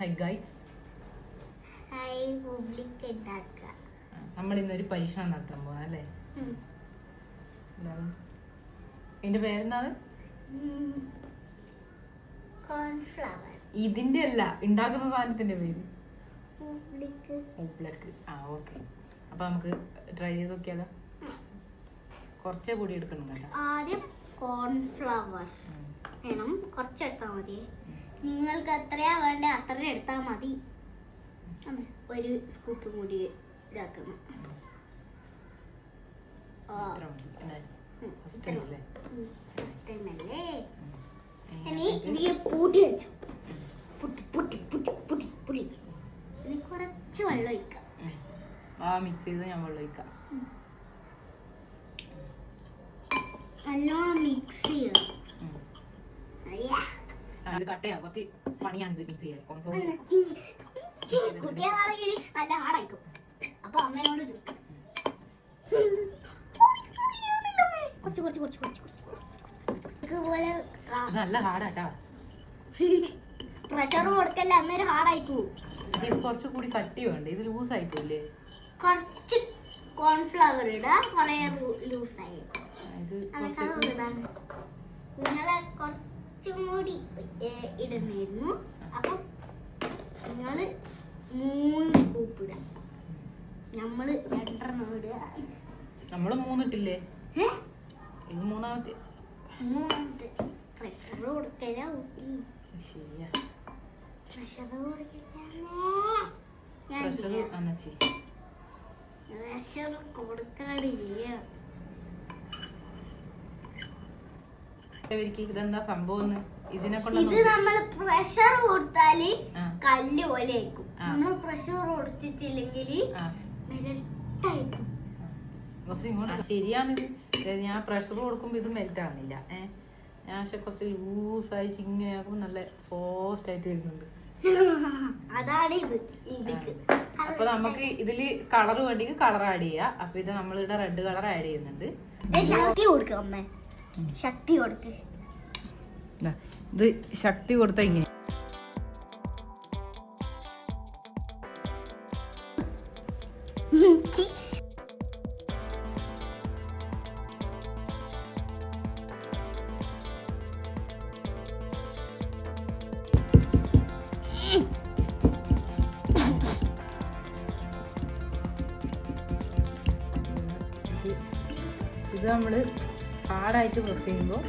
High guys high public ഉണ്ടാക്കുക നമ്മൾ ഇന്നൊരു പരീക്ഷണം നടത്താൻ പോവാ അല്ലേ? എന്താണ് ഇതിന്റെ പേരെന്താണ്? കോൺഫ്ലവർ ഇതിന്റെ അല്ല ഉണ്ടാക്കുന്ന സാധനത്തിന്റെ പേര്. ഉപ്പിളക്ക് ആ ഓക്കെ അപ്പൊ നമുക്ക് ട്രൈ ചെയ്ത് നോക്കിയാലോ? കുറച്ചേ കൂടി എടുക്കണം കേട്ടോ. ആദ്യം കോൺഫ്ലവർ. വേണം. കുറച്ചെടുത്താൽ മതി. നിങ്ങൾക്ക് എത്രയാ വേണ്ടേ അത്ര എടുത്താൽ മതി. ഒരു സ്കൂപ്പ് കൂടി ഇതാക്കണം. ഇനി ഇതിൽ പൂട്ടി വെച്ചു. പുട്ടി പുട്ടി പുട്ടി പുട്ടി പുട്ടി. ഇനി കുറച്ച് വെള്ളം ഒഴിക്കാം. ആ മിക്സ് ചെയ്ത് ഞാൻ വെള്ളം ഒഴിക്കാം. നല്ലോണം മിക്സ് ചെയ്യണം ഇത് കട്ട് ചെയ്യാം. കുറച്ച് പണിയാണ് ഇത് മിക്സ് ചെയ്യാൻ. കുട്ടികളാണെങ്കിൽ നല്ല ഹാർഡായിരിക്കും അപ്പൊ അമ്മേനോട് ചോദിക്കും. കുറച്ച് കുറച്ച് കുറച്ച് കുറച്ച് കുറച്ച് നല്ല ഹാർഡാട്ടാ പ്രഷർ കൊടുക്കല്ല അന്നേരം ഹാർഡായിക്കൂ ഇത് കുറച്ച് കൂടി കട്ടി വേണ്ട ഇത് ലൂസ് ആയിപ്പോയില്ലേ? കുറച്ച് കോൺഫ്ലവർ ഇടുക കുറെ ലൂസായി ഇത് നിങ്ങളെ കുറച്ചും കൂടി ഇടുന്നായിരുന്നു അപ്പം നിങ്ങൾ മൂന്ന് സ്കൂപ്പ് ഇടുക നമ്മൾ രണ്ടെണ്ണം ഇടുക. നമ്മൾ മൂന്നിട്ടില്ലേ? ഇത് മൂന്നാമത്തെ. മൂന്നാമത്തെ. പ്രഷർ കൊടുക്കല ഊട്ടി ശരിയാ. പ്രഷർ കൊടുക്കലേ. ഞാൻ പ്രഷർ ചെയ്യാം അന്നച്ചി പ്രഷർ കൊടുക്കാണ്ട് ചെയ്യാം ഇവർക്ക് ഇതെന്താ സംഭവം എന്ന് ഇതിനെ ഇത് നമ്മൾ പ്രഷർ കൊടുത്താൽ കല്ല് പോലെ ആയിരിക്കും നമ്മൾ പ്രഷർ കൊടുത്തിട്ടില്ലെങ്കിൽ ശരിയാണിത് ഞാൻ പ്രഷർ കൊടുക്കുമ്പോ ഇത് മെൽറ്റ് ആവുന്നില്ല ഏഹ് ഞാൻ പക്ഷെ കുറച്ച് ലൂസ് ആയി ചിങ്ങനെയാക്കുമ്പോ നല്ല സോഫ്റ്റ് ആയിട്ട് വരുന്നുണ്ട്. അതാണ് ഇത്. അപ്പൊ നമുക്ക് ഇതിൽ കളർ വേണ്ടെങ്കിൽ കളർ ആഡ് ചെയ്യാം. അപ്പൊ ഇത് നമ്മളിവിടെ റെഡ് കളർ ആഡ് ചെയ്യുന്നുണ്ട്. കൊടുക്കാം ശക്തി കൊടുക്ക് ഇത് ശക്തി കൊടുത്ത ഇങ്ങനെ. ഇത് ഇത് നമ്മൾ ഹാർഡായിട്ട് പ്രസ് ചെയ്യുമ്പോൾ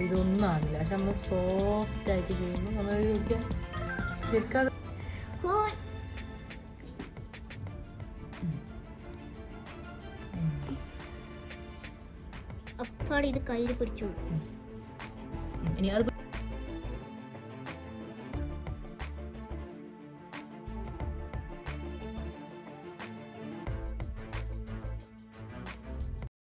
ഇതൊന്നും ആവില്ല. പക്ഷെ നമ്മൾ സോഫ്റ്റ് ആയിട്ട് ചെയ്യുമ്പോൾ നമ്മൾ ചോദിക്കാം ശരിക്കും അപ്പാടെ ഇത് കയ്യിൽ പിടിച്ചു ഇനി അത്